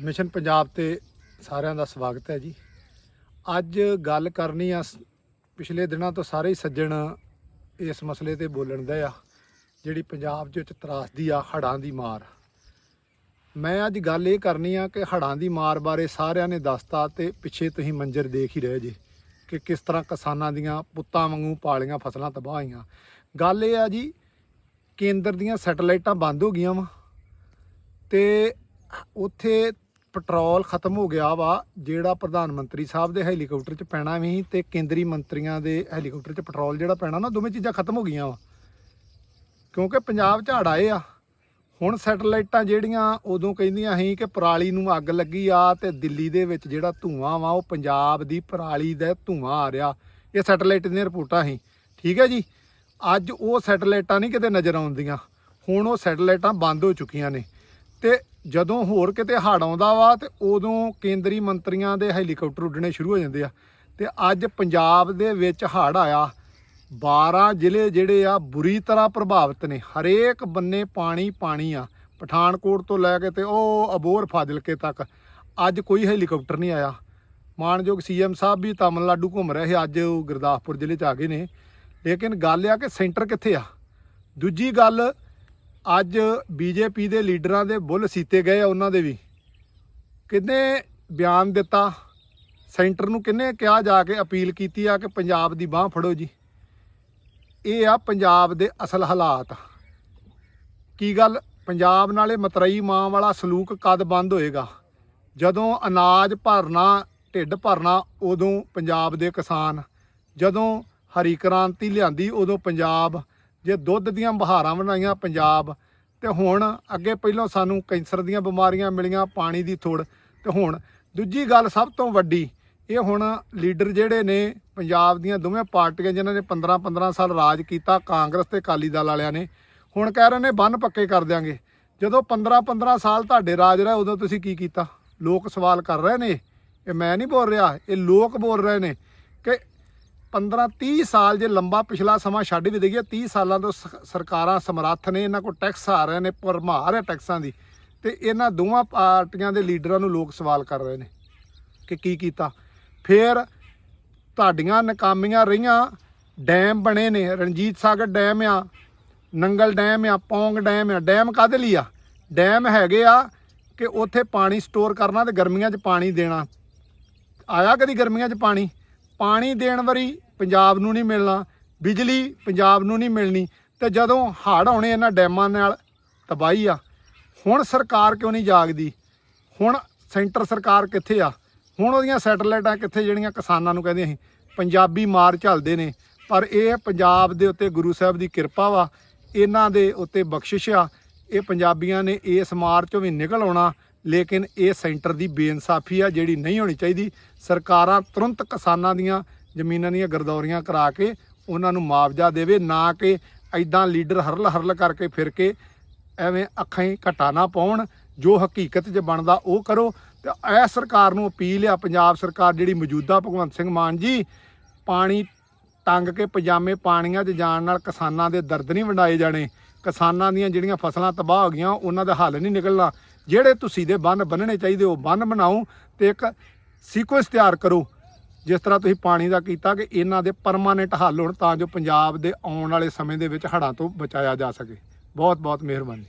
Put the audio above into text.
Mission Punjab ਤੇ ਸਾਰਿਆਂ ਦਾ ਸਵਾਗਤ ਹੈ ਜੀ। ਅੱਜ ਗੱਲ ਕਰਨੀ ਆ ਪਿਛਲੇ ਦਿਨਾਂ ਤੋਂ ਸਾਰੇ ਹੀ ਸੱਜਣ ਇਸ ਮਸਲੇ ਤੇ ਬੋਲਣ ਦੇ ਆ, ਜਿਹੜੀ ਪੰਜਾਬ 'ਚ ਵਿੱਚ ਤਰਾਸਦੀ ਆ ਹੜਾਂ ਦੀ ਮਾਰ। ਮੈਂ ਅੱਜ ਗੱਲ ਇਹ ਕਰਨੀ ਆ ਕਿ ਹੜਾਂ ਦੀ ਮਾਰ ਬਾਰੇ ਸਾਰਿਆਂ ਨੇ ਦੱਸਤਾ ਤੇ ਪਿੱਛੇ ਤੁਸੀਂ ਮੰਜ਼ਰ ਦੇਖ ਹੀ ਰਹੇ ਜੇ ਕਿ ਕਿਸ ਤਰ੍ਹਾਂ ਕਿਸਾਨਾਂ ਦੀਆਂ ਪੁੱਤਾਂ ਵਾਂਗੂ ਪਾਲੀਆਂ ਫਸਲਾਂ ਤਬਾਹ ਹੋਈਆਂ। ਗੱਲ ਇਹ ਆ ਜੀ, ਕੇਂਦਰ ਦੀਆਂ ਸੈਟਲਾਈਟਾਂ ਬੰਦ ਹੋ ਗਈਆਂ ਵਾ ਤੇ ਉੱਥੇ ਪੈਟਰੋਲ ਖਤਮ ਹੋ ਗਿਆ ਵਾ, ਜਿਹੜਾ ਪ੍ਰਧਾਨ ਮੰਤਰੀ ਸਾਹਿਬ ਦੇ ਹੈਲੀਕਾਪਟਰ 'ਚ ਪੈਣਾ ਵੀ ਸੀ ਤੇ ਕੇਂਦਰੀ ਮੰਤਰੀਆਂ ਦੇ ਹੈਲੀਕਾਪਟਰ 'ਚ ਪੈਟਰੋਲ ਜਿਹੜਾ ਪੈਣਾ ਨਾ, ਦੋਵੇਂ ਚੀਜ਼ਾਂ ਖਤਮ ਹੋ ਗਈਆਂ ਵਾ। ਕਿਉਂਕਿ ਪੰਜਾਬ 'ਚ ਹੜ੍ਹ ਆਏ ਆ। ਹੁਣ ਸੈਟਲਾਈਟਾਂ ਜਿਹੜੀਆਂ, ਉਦੋਂ ਕਹਿੰਦੀਆਂ ਸੀ ਕਿ ਪਰਾਲੀ ਨੂੰ ਅੱਗ ਲੱਗੀ ਆ ਤੇ ਦਿੱਲੀ ਦੇ ਵਿੱਚ ਜਿਹੜਾ ਧੂਆਂ ਵਾ, ਉਹ ਪੰਜਾਬ ਦੀ ਪਰਾਲੀ ਦਾ ਧੂਆਂ ਆ ਰਿਹਾ। ਇਹ ਸੈਟਲਾਈਟ ਦੀਆਂ ਰਿਪੋਰਟਾਂ ਸੀ। ਠੀਕ ਹੈ ਜੀ? ਅੱਜ ਉਹ ਸੈਟਲਾਈਟਾਂ ਨਹੀਂ ਕਿਤੇ ਨਜ਼ਰ ਆਉਂਦੀਆਂ। ਹੁਣ ਉਹ ਸੈਟਲਾਈਟਾਂ ਬੰਦ ਹੋ ਚੁੱਕੀਆਂ ਨੇ। ਤੇ ਜਦੋਂ ਹੋਰ ਕਿਤੇ ਹੜ੍ਹ ਆਉਂਦਾ ਵਾ ਤੇ ਉਦੋਂ ਕੇਂਦਰੀ ਮੰਤਰੀਆਂ ਦੇ ਹੈਲੀਕਾਪਟਰ ਉੱਡਣੇ ਸ਼ੁਰੂ ਹੋ ਜਾਂਦੇ ਆ। ਤੇ ਅੱਜ ਪੰਜਾਬ ਦੇ ਵਿੱਚ ਹੜ੍ਹ ਆਇਆ। 12 ਜ਼ਿਲ੍ਹੇ ਜਿਹੜੇ ਆ ਬੁਰੀ ਤਰ੍ਹਾਂ ਪ੍ਰਭਾਵਿਤ ਨੇ। ਹਰੇਕ ਬੰਨੇ ਪਾਣੀ ਪਾਣੀ ਆ। ਪਠਾਨਕੋਟ ਤੋਂ ਲੈ ਕੇ ਤੇ ਉਹ ਅਬੋਰ ਫਾਜ਼ਿਲਕੇ ਤੱਕ ਅੱਜ ਕੋਈ ਹੈਲੀਕਾਪਟਰ ਨਹੀਂ ਆਇਆ। ਮਾਨਯੋਗ ਸੀਐਮ ਸਾਹਿਬ ਵੀ ਤਾਮਿਲਨਾਡੂ ਘੁੰਮ ਰਹੇ ਸੀ। ਅੱਜ ਉਹ ਗੁਰਦਾਸਪੁਰ ਜ਼ਿਲ੍ਹੇ 'ਚ ਆ ਗਏ ਨੇ। ਲੇਕਿਨ ਗੱਲ ਆ ਕਿ ਸੈਂਟਰ ਕਿੱਥੇ ਆ? ਦੂਜੀ ਗੱਲ ਅੱਜ ਬੀਜੇਪੀ ਦੇ ਲੀਡਰਾਂ ਦੇ ਬੁੱਲ ਸੀਤੇ ਗਏ ਆ ਉਹਨਾਂ ਦੇ ਵੀ। ਕਿੰਨੇ ਬਿਆਨ ਦਿੱਤਾ, ਸੈਂਟਰ ਨੂੰ ਕਿੰਨੇ ਕਿਹਾ ਜਾ ਕੇ ਅਪੀਲ ਕੀਤੀ ਆ ਕਿ ਪੰਜਾਬ ਦੀ ਬਾਹ ਫੜੋ ਜੀ। ਇਹ ਆ ਪੰਜਾਬ ਦੇ ਅਸਲ ਹਾਲਾਤ। ਕੀ ਗੱਲ? ਪੰਜਾਬ ਨਾਲੇ ਮਤਰਈ ਮਾਂ ਵਾਲਾ ਸਲੂਕ ਕਦ ਬੰਦ ਹੋਏਗਾ? ਜਦੋਂ ਅਨਾਜ ਭਰਨਾ, ਢਿੱਡ ਭਰਨਾ, ਉਦੋਂ ਪੰਜਾਬ ਦੇ ਕਿਸਾਨ। ਜਦੋਂ ਹਰੀ ਕ੍ਰਾਂਤੀ ਲਿਆਂਦੀ, ਉਦੋਂ ਪੰਜਾਬ ਜੇ ਦੁੱਧ ਦੀਆਂ ਬਹਾਰਾਂ ਬਣਾਈਆਂ ਪੰਜਾਬ, ਤੇ ਹੁਣ ਅੱਗੇ ਪਹਿਲਾਂ ਸਾਨੂੰ ਕੈਂਸਰ ਦੀਆਂ ਬਿਮਾਰੀਆਂ ਮਿਲੀਆਂ ਪਾਣੀ ਦੀ ਥੋੜ, ਤੇ ਹੁਣ ਦੂਜੀ ਗੱਲ ਸਭ ਤੋਂ ਵੱਡੀ, ਇਹ ਹੁਣ ਲੀਡਰ ਜਿਹੜੇ ਨੇ ਪੰਜਾਬ ਦੀਆਂ ਦੋਵੇਂ ਪਾਰਟੀਆਂ ਜਿਨ੍ਹਾਂ ਨੇ 15 15 ਸਾਲ ਰਾਜ ਕੀਤਾ, ਕਾਂਗਰਸ ਤੇ ਅਕਾਲੀ ਦਲ ਵਾਲਿਆਂ ਨੇ, ਹੁਣ ਕਹਿ ਰਹੇ ਨੇ ਬੰਨ ਪੱਕੇ ਕਰ ਦਿਆਂਗੇ। ਜਦੋਂ 15 15 ਸਾਲ ਤੁਹਾਡੇ ਰਾਜ ਰਹੇ, ਉਦੋਂ ਤੁਸੀਂ ਕੀ ਕੀਤਾ? ਲੋਕ ਸਵਾਲ ਕਰ ਰਹੇ ਨੇ। ਇਹ ਮੈਂ ਨਹੀਂ ਬੋਲ ਰਿਹਾ, ਇਹ ਲੋਕ ਬੋਲ ਰਹੇ ਨੇ ਕਿ 15 30 ਸਾਲ ਜੇ ਲੰਬਾ ਪਿਛਲਾ ਸਮਾਂ ਛੱਡ ਵੀ ਦਈਏ 30 ਸਾਲਾਂ ਤੋਂ ਸ- ਸਰਕਾਰਾਂ ਸਮਰੱਥ ਨੇ, ਇਹਨਾਂ ਕੋਲ ਟੈਕਸ ਆ ਰਹੇ ਨੇ, ਭਰਮਾਰ ਹੈ ਟੈਕਸਾਂ ਦੀ। ਤੇ ਇਹਨਾਂ ਦੋਵਾਂ ਪਾਰਟੀਆਂ ਦੇ ਲੀਡਰਾਂ ਨੂੰ ਲੋਕ ਸਵਾਲ ਕਰ ਰਹੇ ਨੇ ਕਿ ਕੀ ਕੀਤਾ। ਫਿਰ ਤੁਹਾਡੀਆਂ ਨਕਾਮੀਆਂ ਰਹੀਆਂ, ਡੈਮ ਬਣੇ ਨੇ, ਰਣਜੀਤ ਸਾਗਰ ਡੈਮ ਆ, ਨੰਗਲ ਡੈਮ ਆ, ਪੌਂਗ ਡੈਮ ਆ, ਡੈਮ ਕਾਹਦੇ ਲਈ ਆ? ਡੈਮ ਹੈਗੇ ਆ ਕਿ ਉੱਥੇ ਪਾਣੀ ਸਟੋਰ ਕਰਨਾ ਤੇ ਗਰਮੀਆਂ 'ਚ ਪਾਣੀ ਦੇਣਾ। ਆਇਆ ਕਦੀ ਗਰਮੀਆਂ 'ਚ ਪਾਣੀ? ਪਾਣੀ ਦੇਣ ਵਾਰੀ ਪੰਜਾਬ ਨੂੰ ਨਹੀਂ ਮਿਲਣਾ, ਬਿਜਲੀ ਪੰਜਾਬ ਨੂੰ ਨਹੀਂ ਮਿਲਣੀ, ਤੇ ਜਦੋਂ ਹੜ੍ਹ ਆਉਣੇ ਇਹਨਾਂ ਡੈਮਾਂ ਨਾਲ ਤਬਾਹੀ ਆ, ਹੁਣ ਸਰਕਾਰ ਕਿਉਂ ਨਹੀਂ ਜਾਗਦੀ? ਹੁਣ ਸੈਂਟਰ ਸਰਕਾਰ ਕਿੱਥੇ ਆ? ਹੁਣ ਉਹਦੀਆਂ ਸੈਟਲਾਈਟਾਂ ਕਿੱਥੇ ਜਿਹੜੀਆਂ ਕਿਸਾਨਾਂ ਨੂੰ ਕਹਿੰਦੇ ਸੀ? ਪੰਜਾਬੀ ਮਾਰ ਝੱਲਦੇ ਨੇ, ਪਰ ਇਹ ਪੰਜਾਬ ਦੇ ਉੱਤੇ ਗੁਰੂ ਸਾਹਿਬ ਦੀ ਕਿਰਪਾ ਵਾ, ਇਹਨਾਂ ਦੇ ਉੱਤੇ ਬਖਸ਼ਿਸ਼ ਆ, ਇਹ ਪੰਜਾਬੀਆਂ ਨੇ ਇਸ ਮਾਰ ਚੋਂ ਵੀ ਨਿਕਲ ਆਉਣਾ ਲੇਕਿਨ ਇਹ ਸੈਂਟਰ ਦੀ ਬੇਇਨਸਾਫੀ ਆ, ਜਿਹੜੀ ਨਹੀਂ ਹੋਣੀ ਚਾਹੀਦੀ। ਸਰਕਾਰਾਂ ਤੁਰੰਤ ਕਿਸਾਨਾਂ ਦੀਆਂ ਜ਼ਮੀਨਾਂ ਦੀਆਂ ਗਰਦੌਰੀਆਂ ਕਰਾ ਕੇ ਉਹਨਾਂ ਨੂੰ ਮੁਆਵਜ਼ਾ ਦੇਵੇ, ਨਾ ਕਿ ਐਦਾਂ ਲੀਡਰ ਹਰਲ ਹਰਲ ਕਰਕੇ ਫਿਰ ਕੇ ਐਵੇਂ ਅੱਖਾਂ ਹੀ ਘਟਾ ਨਾ ਪਾਉਣ। ਜੋ ਹਕੀਕਤ 'ਚ ਬਣਦਾ ਉਹ ਕਰੋ। ਤੇ ਇਹ ਸਰਕਾਰ ਨੂੰ ਅਪੀਲ ਆ, ਪੰਜਾਬ ਸਰਕਾਰ ਜਿਹੜੀ ਮੌਜੂਦਾ ਭਗਵੰਤ ਸਿੰਘ ਮਾਨ ਜੀ, ਪਾਣੀ ਟੰਗ ਕੇ ਪਜਾਮੇ ਪਾਣੀਆਂ 'ਚ ਜਾਣ ਨਾਲ ਕਿਸਾਨਾਂ ਦੇ ਦਰਦ ਨਹੀਂ ਵੰਡਾਏ ਜਾਣੇ। ਕਿਸਾਨਾਂ ਦੀਆਂ ਜਿਹੜੀਆਂ ਫਸਲਾਂ ਤਬਾਹ ਹੋ ਗਈਆਂ, ਉਹਨਾਂ ਦਾ ਹੱਲ ਨਹੀਂ ਨਿਕਲਣਾ। ਜਿਹੜੇ ਤੁਸੀਂ ਦੇ ਬੰਨ ਬੰਨਣੇ ਚਾਹੀਦੇ ਉਹ ਬੰਨ ਬਣਾਓ ਤੇ ਇੱਕ ਸੀਕੁਐਂਸ ਤਿਆਰ ਕਰੋ। ਜਿਸ ਤਰ੍ਹਾਂ ਤੁਸੀਂ ਪਾਣੀ ਦਾ ਕੀਤਾ ਕਿ ਇਹਨਾਂ ਦੇ ਪਰਮਾਨੈਂਟ ਹੱਲ ਹੋਣ ਤਾਂ ਜੋ ਪੰਜਾਬ ਦੇ ਆਉਣ ਵਾਲੇ ਸਮੇਂ ਦੇ ਵਿੱਚ ਹੜ੍ਹਾਂ ਤੋਂ ਬਚਾਇਆ ਜਾ ਸਕੇ। ਬਹੁਤ ਬਹੁਤ ਮਿਹਰਬਾਨੀ।